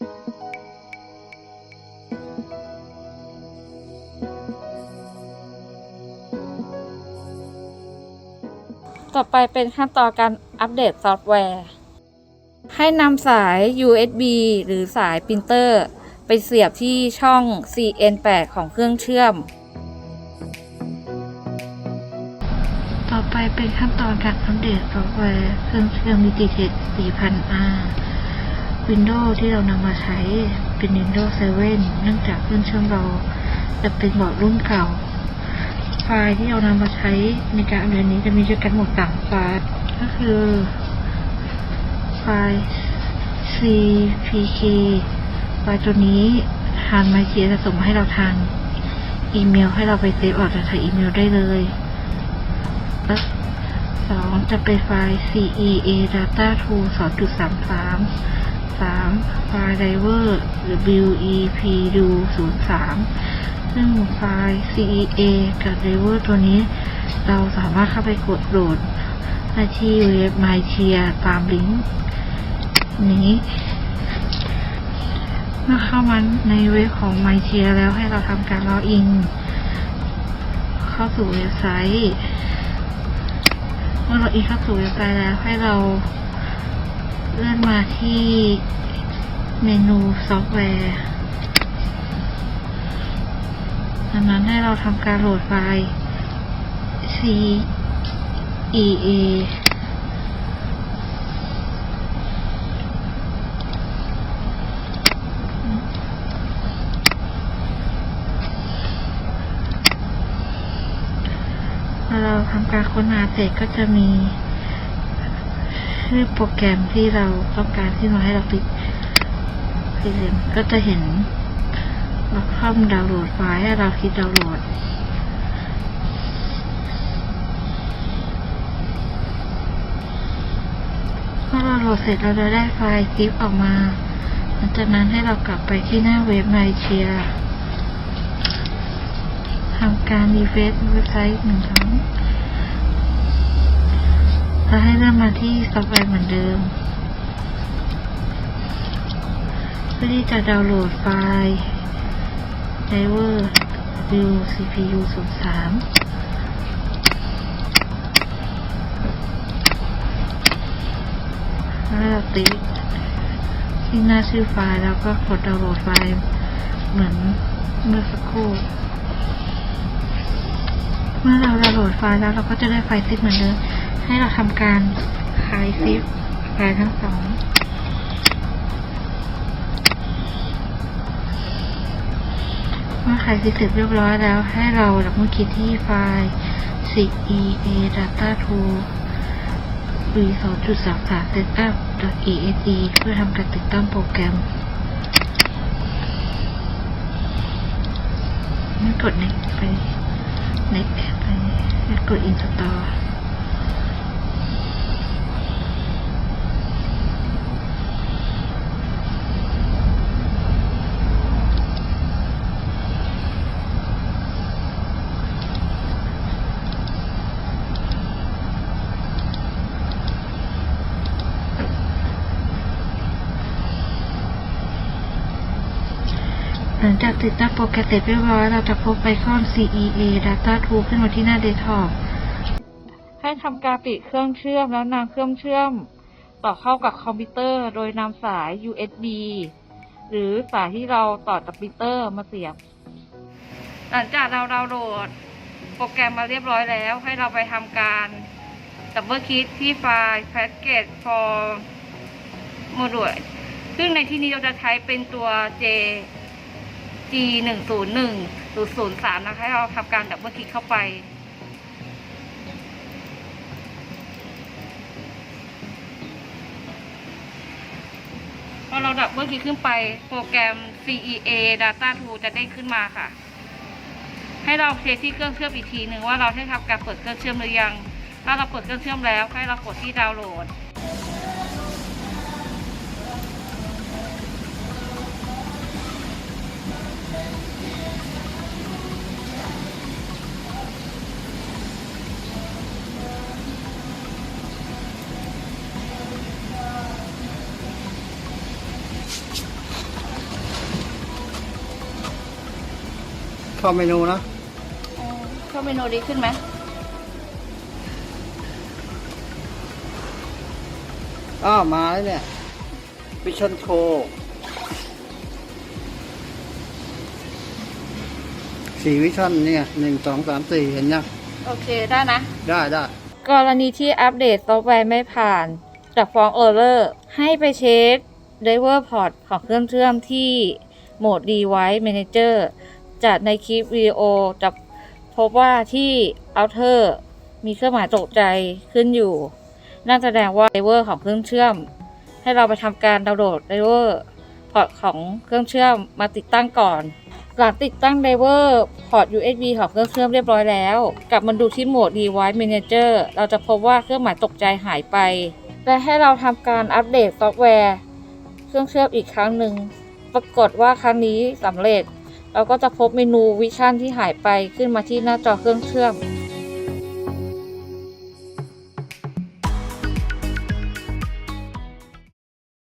ต่อไปเป็นขั้นตอนการอัปเดตซอฟต์แวร์ ให้นำสาย USB หรือสายปรินเตอร์ ไปเสียบที่ช่อง CN8 ของเครื่องเชื่อม ต่อไปเป็นขั้นตอนการอัปเดตซอฟต์แวร์เครื่องเชื่อม Digitech 4000R Windows ที่เรานำมาใช้เป็น Windows 7 เนื่องจากเครื่องเชื่อมเราจะเป็นบอร์ดรุ่นเก่า ไฟล์ที่เรานำมาใช้ในการอัปเดตนี้จะมีด้วยกันหมดสามไฟล์ก็คือ ไฟล์ cpk ไฟล์ตัวนี้ทางไมเชียจะส่งมาให้เราทางอีเมลให้เราไปเซฟออกจากทางอีเมลได้เลยและสองจะเป็นไฟล์ cea data tool 2.33 สามไฟล์ driver หรือ wep do 03 ซึ่งไฟล์ cea กับ driver ตัวนี้ เราสามารถเข้าไปกดโหลดได้ที่เว็บ MyCheer ตามลิงก์นี้เมื่อเข้ามาในเว็บของ MyCheer แล้วให้เราทำการล็อกอิน เข้าสู่เว็บไซต์ เมื่อเราอินเข้าสู่เว็บไซต์แล้วให้เรา เลื่อนมาที่เมนูซอฟต์แวร์จากนั้นให้เราทำการโหลดไฟล์ C E A เมื่อเราทำการค้นหาเสร็จก็จะมี ชื่อโปรแกรมที่เราต้องการที่มาให้เราติดติดเรียนก็จะเห็นเราเข้าดาวน์โหลดไฟล์ให้เราคลิกดาวน์โหลดเมื่อเราโหลดเสร็จเราจะได้ไฟล์ซิปออกมา หลังจากนั้นให้เรากลับไปที่หน้าเว็บไมเชียทำการรีเฟซเว็บไซต์หนึ่งครั้ง แล้วให้เริ่มาที่ซอฟต์แวร์เหมือนเดิม เพื่อที่จะดาวน์โหลดไฟล์ driver view cpu 03แล้วติ๊กที่หน้าชื่อไฟล์แล้วก็กดดาวน์โหลดไฟล์เหมือนเมื่อสักครู่ เมื่อเราดาวน์โหลดไฟล์แล้วเราก็จะได้ไฟล์ซิปเหมือนเดิม ให้เราทำการคลายซิปไฟล์ทั้งสองเมื่อคลายซิปเสร็จเรียบร้อยแล้ว ให้เราดับเบิลคลิกที่ไฟล์ cea data tool v 2.33 setup exe เพื่อทำการติดตั้งโปรแกรมไม่กด next ไป next ไปแล้กด install หลังจากติดตั้งโปรแกรมเสร็จเรียบร้อย เราจะพบไอคอน CEA Data Tool ขึ้นมาที่หน้าเดสก์ท็อปให้ทำการปิดเครื่องเชื่อมแล้วนำเครื่องเชื่อม ต่อเข้ากับคอมพิวเตอร์โดยนำสาย USB หรือสายที่เราต่อจากปรินเตอร์มาเสียบ หลังจากเราดาวน์โหลดโปรแกรมมาเรียบร้อยแล้ว ให้เราไปทำการดับเบิลคลิกที่ไฟล์ package for module ซึ่งในที่นี้เราจะใช้เป็นตัว J G หนึ่งศูนย์หนึ่งหรือศูนย์สามนะคะให้เราทำการดับเบิลคลิกเข้าไป พอเราดับเบิลคลิกขึ้นไป โปรแกรม CEA Data Tool จะได้ขึ้นมาค่ะ ให้เราเช็คที่เครื่องเชื่อมอีกทีหนึ่งว่าเราได้ทำการเปิดเครื่องเชื่อมหรือยัง ถ้าเราเปิดเครื่องเชื่อมแล้ว ให้เรากดที่ดาวน์โหลด เข้าเมนูนะเข้าเมนูดีขึ้นไหมอ้าวมาแล้วเนี่ยวิชั่นโชว์สี่วิชั่นเนี่ยหนึ่งสองสามสี่เห็นยังโอเคได้นะ ได้ได้กรณีที่อัปเดตซอฟต์แวร์ไม่ผ่านจากฟ้องเออร์เลอร์ให้ไปเช็ค Driver Port ของเครื่องเชื่อมที่โหมด Device Manager จากในคลิปวิดีโอจะพบว่าที่ Outer มีเครื่องหมายตกใจขึ้นอยู่ น่าแสดงว่า Driver ของเครื่องเชื่อม ให้เราไปทำการดาวน์โหลด Driver Port ของเครื่องเชื่อมมาติดตั้งก่อน หลังติดตั้ง Driver Port USB ของเครื่องเชื่อมเรียบร้อยแล้ว กลับมาดูที่โหมด Device Manager เราจะพบว่าเครื่องหมายตกใจหายไป และให้เราทำการอัปเดตซอฟต์แวร์ เครื่องเชื่อมอีกครั้งหนึ่ง ปรากฏว่าครั้งนี้สำเร็จ เราก็จะพบเมนูวิชั่นที่หายไปขึ้นมาที่หน้าจอเครื่องเชื่อม